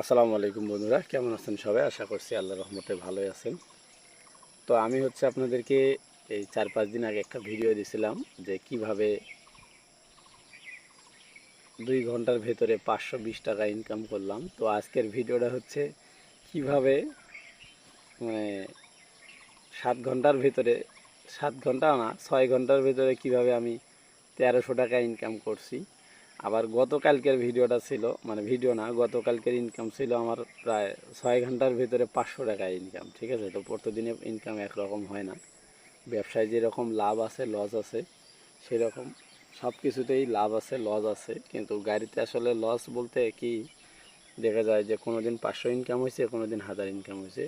আসসালামু আলাইকুম বন্ধুরা, কেমন আছেন সবাই? আশা করছি আল্লাহ রহমতে ভালোই আছেন। তো আমি হচ্ছে আপনাদেরকে এই চার পাঁচ দিন আগে একটা ভিডিও দিয়েছিলাম যে কীভাবে দুই ঘণ্টার ভেতরে পাঁচশো বিশ টাকা ইনকাম করলাম। তো আজকের ভিডিওটা হচ্ছে কীভাবে মানে সাত ঘণ্টার ভেতরে, সাত ঘণ্টা না, ছয় ঘণ্টার ভেতরে কীভাবে আমি তেরোশো টাকা ইনকাম করছি। আবার গতকালকের ভিডিওটা ছিল মানে ভিডিও না, গতকালকের ইনকাম ছিল আমার প্রায় ছয় ঘণ্টার ভিতরে পাঁচশো টাকা ইনকাম ঠিক আছে? তো প্রতিদিনে ইনকাম একরকম হয় না। ব্যবসায় যেরকম লাভ আছে লস আছে, সেরকম সব কিছুতেই লাভ আছে লস আছে। কিন্তু গাড়িতে আসলে লস বলতে কি? দেখা যায় যে কোনো দিন পাঁচশো ইনকাম হয়েছে কোনো দিন হাজার ইনকাম হয়েছে।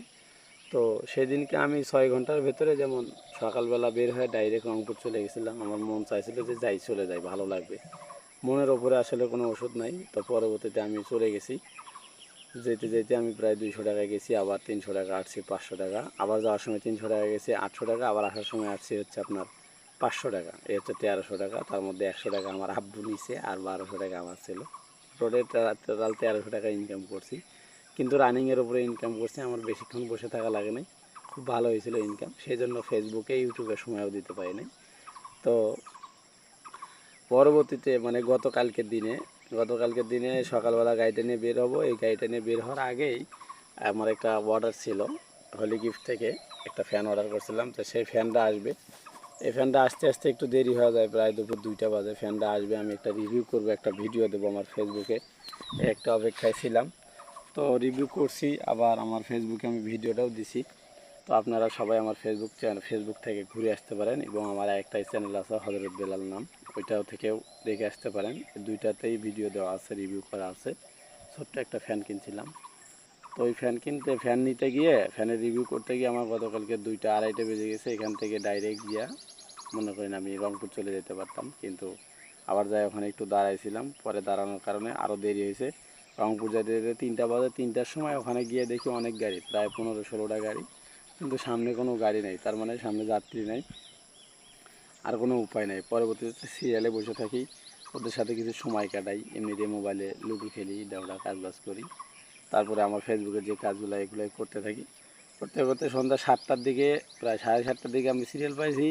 তো সেদিনকে আমি ছয় ঘণ্টার ভেতরে যেমন সকালবেলা বের হয়ে ডাইরেক্ট রংপুর চলে গেছিলাম, আমার মন চাইছিল যে যাই, চলে যাই, ভালো লাগবে। মনের ওপরে আসলে কোনো ওষুধ নাই। তো পরবর্তীতে আমি চলে গেছি। যেতে যেতে আমি প্রায় দুইশো টাকা গেছি, আবার তিনশো টাকা আসছি, পাঁচশো টাকা। আবার যাওয়ার সময় তিনশো টাকা গেছি, আটশো টাকা। আবার আসার সময় আসছি হচ্ছে আপনার পাঁচশো টাকা। এ হচ্ছে তেরোশো টাকা। তার মধ্যে একশো টাকা আমার আব্বু নিছে আর বারোশো টাকা আমার ছিল। রোডে টোটাল তেরোশো টাকা ইনকাম করছি। কিন্তু রানিংয়ের উপরে ইনকাম করছি। আমার বেশিক্ষণ বসে থাকা লাগে নাই। খুব ভালো হয়েছিল ইনকাম সেই জন্য ফেসবুকে ইউটিউবে সময়ও দিতে পারি নাই। তো পরবর্তীতে মানে গতকালকের দিনে গতকালকের দিনে সকালবেলা গাড়িটা নিয়ে বের হব। এই গাড়িটা নিয়ে বের হওয়ার আগেই আমার একটা অর্ডার ছিল হোলি গিফট থেকে একটা ফ্যান অর্ডার করছিলাম। তো সেই ফ্যানটা আসবে। এই ফ্যানটা আসতে আসতে একটু দেরি হয়ে যায়, প্রায় দুপুর দুইটা বাজে। ফ্যানটা আসবে, আমি একটা রিভিউ করব, একটা ভিডিও দেবো আমার ফেসবুকে একটা অপেক্ষায় ছিলাম। তো রিভিউ করছি, আবার আমার ফেসবুকে আমি ভিডিওটাও দিছি। তো আপনারা সবাই আমার ফেসবুক চ্যানেল ফেসবুক থেকে ঘুরে আসতে পারেন এবং আমার একটাই চ্যানেল আছে হজরত বেলাল নাম। ওইটাও থেকেও দেখে আসতে পারেন। দুইটাতেই ভিডিও দেওয়া আছে রিভিউ করা আছে। ছোট্ট একটা ফ্যান কিনছিলাম। তো ওই ফ্যান কিনতে ফ্যান নিতে গিয়ে ফ্যানের রিভিউ করতে গিয়ে আমার গতকালকে দুইটা আড়াইটা বেজে গেছে। এখান থেকে ডাইরেক্ট গিয়া মনে করেন আমি রংপুর চলে যেতে পারতাম। কিন্তু আবার যাই ওখানে একটু দাঁড়াইছিলাম। পরে দাঁড়ানোর কারণে আরও দেরি হয়েছে। রংপুর যেতে যেতে তিনটা বাজে, তিনটার সময় ওখানে গিয়ে দেখি অনেক গাড়ি, প্রায় পনেরো ষোলোটা গাড়ি। কিন্তু সামনে কোনো গাড়ি নেই। তার মানে সামনে যাত্রী নেই। আর কোনো উপায় নেই। পরবর্তীতে সিরিয়ালে বসে থাকি, ওদের সাথে কিছু সময় কাটাই এমনিতে মোবাইলে লুডো খেলি ডাউডা কাজবাজ করি। তারপরে আমার ফেসবুকের যে কাজগুলো এগুলো করতে থাকি। করতে করতে সন্ধ্যা সাতটার দিকে, প্রায় সাড়ে সাতটার দিকে আমি সিরিয়াল পাইছি।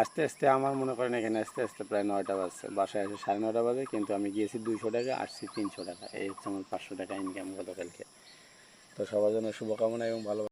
আস্তে আস্তে আমার মনে করেন এখানে আস্তে আস্তে প্রায় নয়টা বাজছে। বাসায় আসে সাড়ে নয়টা বাজে, কিন্তু আমি গিয়েছি দুইশো টাকা, আসছি তিনশো টাকা। এই হচ্ছে আমার পাঁচশো টাকা ইনকাম গতকালকে। তো সবার জন্য শুভকামনা এবং ভালো